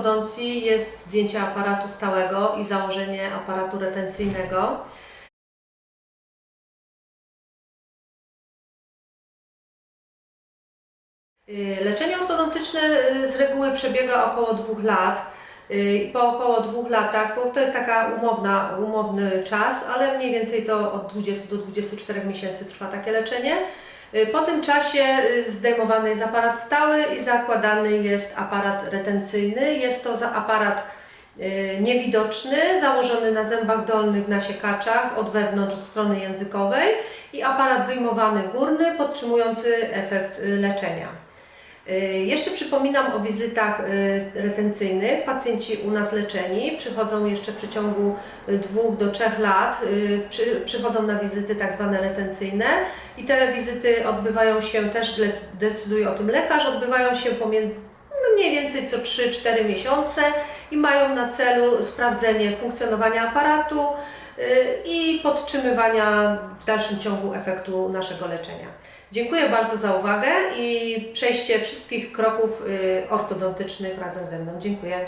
ortodoncji jest zdjęcie aparatu stałego i założenie aparatu retencyjnego. Y, Leczenie ortodontyczne y, z reguły przebiega około dwóch lat. Y, Po około dwóch latach, bo to jest taka umowna, umowny czas, ale mniej więcej to od 20 do 24 miesięcy trwa takie leczenie. Y, Po tym czasie y, zdejmowany jest aparat stały i zakładany jest aparat retencyjny. Jest to aparat y, niewidoczny, założony na zębach dolnych na siekaczach od wewnątrz od strony językowej i aparat wyjmowany górny podtrzymujący efekt leczenia. Y, Jeszcze przypominam o wizytach y, retencyjnych. Pacjenci u nas leczeni przychodzą jeszcze w przeciągu y, dwóch do trzech lat, przy, przychodzą na wizyty tak zwane retencyjne i te wizyty odbywają się też, dec- decyduje o tym lekarz, odbywają się pomiędzy no mniej więcej co 3-4 miesiące i mają na celu sprawdzenie funkcjonowania aparatu i podtrzymywania w dalszym ciągu efektu naszego leczenia. Dziękuję bardzo za uwagę i przejście wszystkich kroków y, ortodontycznych razem ze mną. Dziękuję.